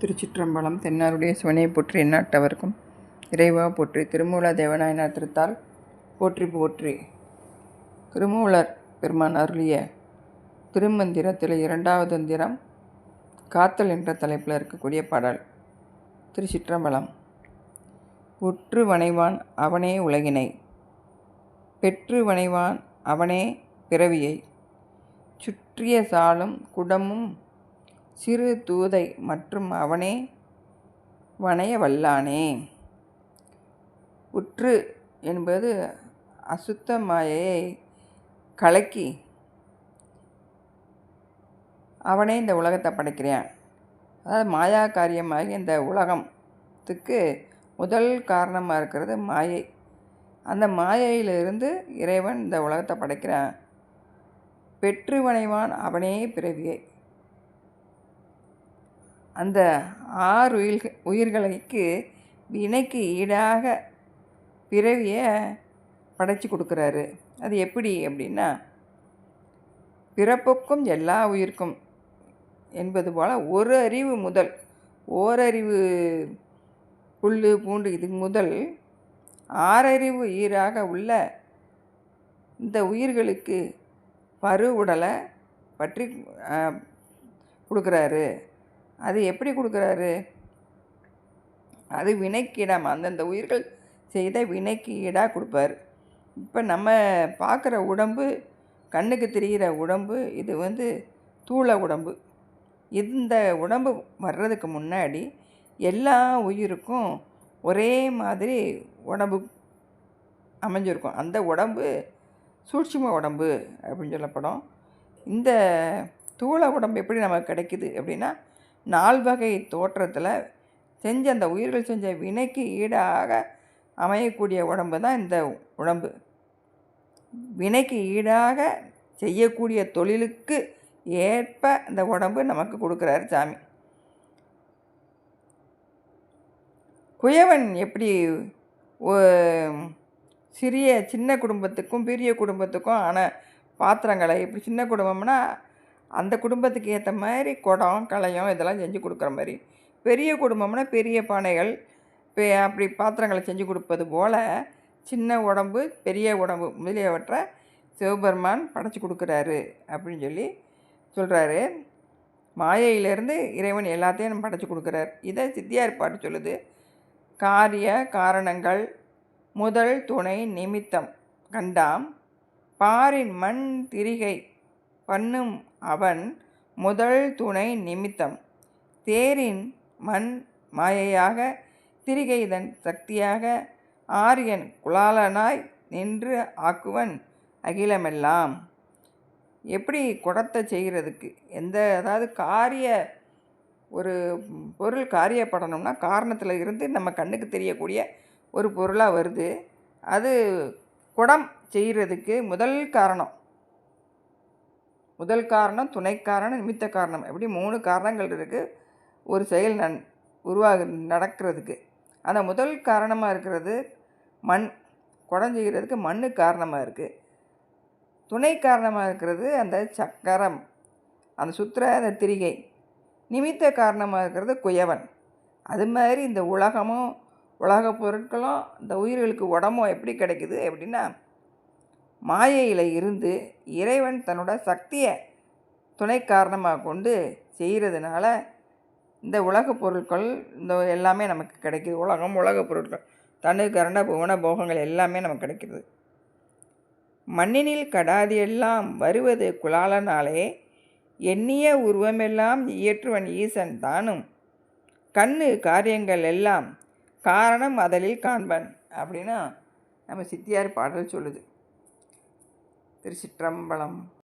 திருச்சிற்றம்பலம் தென்னாருடைய சிவனையை போற்றி எண்ணாட்டவர்க்கும் இறைவா போற்றி திருமூல தேவநாயனார் திருத்தால் போற்றி போற்றி. திருமூலர் பெருமான் அருளிய திருமந்திரத்தில் இரண்டாவது தந்திரம் காத்தல் என்ற தலைப்பில் இருக்கக்கூடிய பாடல். திருச்சிற்றம்பலம். உற்று வனைவான் அவனே உலகினை. பெற்று வனைவான் அவனே பிறவியை. சுற்றிய சாலும் குடமும் சிறு தூதை மற்றும் அவனே வணைய வல்லானே. உற்று என்பது அசுத்த மாயையை கலக்கி அவனே இந்த உலகத்தை படைக்கிறான். அதாவது மாயா காரியமாகி இந்த உலகத்துக்கு முதல் காரணமாக இருக்கிறது மாயை. அந்த மாயையிலிருந்து இறைவன் இந்த உலகத்தை படைக்கிறான். பெற்று வணைவான் அவனே பிறவியை. அந்த ஆறு உயிர்கள் உயிர்களுக்கு வினைக்கு ஈடாக பிறவியை படைச்சி கொடுக்குறாரு. அது எப்படி அப்படின்னா பிறப்புக்கும் எல்லா உயிருக்கும் என்பது போல் ஒரு அறிவு முதல் ஓரறிவு புல் பூண்டு இது முதல் ஆறறிவு ஈராக உள்ள இந்த உயிர்களுக்கு பரு உடலை பற்றி கொடுக்குறாரு. அது எப்படி கொடுக்குறாரு? அது வினைக்கீடாம் அந்தந்த உயிர்கள் செய்த வினைக்கு ஈடாக கொடுப்பார். இப்போ நம்ம பார்க்குற உடம்பு கண்ணுக்கு தெரிகிற உடம்பு இது வந்து தூள உடம்பு. இந்த உடம்பு வர்றதுக்கு முன்னாடி எல்லா உயிருக்கும் ஒரே மாதிரி உடம்பு அமைஞ்சிருக்கும். அந்த உடம்பு சூட்சும உடம்பு அப்படின்னு சொல்லப்படும். இந்த தூள உடம்பு எப்படி நமக்கு கிடைக்குது அப்படின்னா நால்வகை தோற்றத்தில் செஞ்ச அந்த உயிர்கள் செஞ்ச வினைக்கு ஈடாக அமையக்கூடிய உடம்பு தான் இந்த உடம்பு. வினைக்கு ஈடாக செய்யக்கூடிய தொழிலுக்கு ஏற்ப இந்த உடம்பு நமக்கு கொடுக்குறாரு சாமி. குயவன் எப்படி சிறிய சின்ன குடும்பத்துக்கும் பெரிய குடும்பத்துக்கும் ஆன பாத்திரங்களை எப்படி சின்ன குடும்பம்னா அந்த குடும்பத்துக்கு ஏற்ற மாதிரி குடம் களையம் இதெல்லாம் செஞ்சு கொடுக்குற மாதிரி. பெரிய குடும்பம்னா பெரிய பானைகள் இப்போ அப்படி பாத்திரங்களை செஞ்சு கொடுப்பது போல் சின்ன உடம்பு பெரிய உடம்பு முதலியவற்றை சிவபெருமான் படைச்சி கொடுக்குறாரு அப்படின்னு சொல்லி சொல்கிறாரு மாயையிலேருந்து இறைவன் எல்லாத்தையும் படைச்சி கொடுக்குறார். இதை சித்தியார் பாட்டு சொல்லுது. காரிய காரணங்கள் முதல் துணை நிமித்தம் கண்டாம். பாரின் மண் திரிகை பண்ணும் அவன் முதல் துணை நிமித்தம். தேரின் மண் மாயையாக திரிகைதன் சக்தியாக ஆரியன் குலாலனாய் நின்று ஆக்குவன் அகிலமெல்லாம். எப்படி குடத்தை செய்கிறதுக்கு? எந்த அதாவது காரிய ஒரு பொருள் காரியப்படணும்னா காரணத்தில் இருந்து நம்ம கண்ணுக்கு தெரியக்கூடிய ஒரு பொருளாக வருது. அது குடம் செய்கிறதுக்கு முதல் காரணம். முதல் காரணம் துணை காரணம் நிமித்த காரணம். எப்படி மூணு காரணங்கள் இருக்குது ஒரு செயல் நன் உருவாக நடக்கிறதுக்கு. அந்த முதல் காரணமாக இருக்கிறது மண். குடஞ்சிக்கிறதுக்கு மண் காரணமாக இருக்குது துணை காரணமாக இருக்கிறது அந்த சக்கரம். அந்த சுத்திர அந்த திரிகை. நிமித்த காரணமாக இருக்கிறது குயவன். அது மாதிரி இந்த உலகமும் உலக பொருட்களும் இந்த உயிர்களுக்கு உடம்பும் எப்படி கிடைக்குது எப்படின்னா மாயையில் இருந்து இறைவன் தன்னோட சக்தியை துணை காரணமாக கொண்டு செய்கிறதுனால இந்த உலக பொருட்கள் இந்த எல்லாமே நமக்கு கிடைக்கிது. உலகம் உலக பொருட்கள். தனு கரண புவன போகங்கள் எல்லாமே நமக்கு கிடைக்கிது மண்ணினில் கடாதி எல்லாம் வருவது குலாலனாலே எண்ணிய உருவமெல்லாம் இயற்றுவன் ஈசன் தானும். கண்ணு காரியங்கள் எல்லாம் காரணம் அதலில் காண்பன். அப்படின்னா நம்ம சித்தியார் பாடல் சொல்லுது. திருச்சிற்றம்பலம்.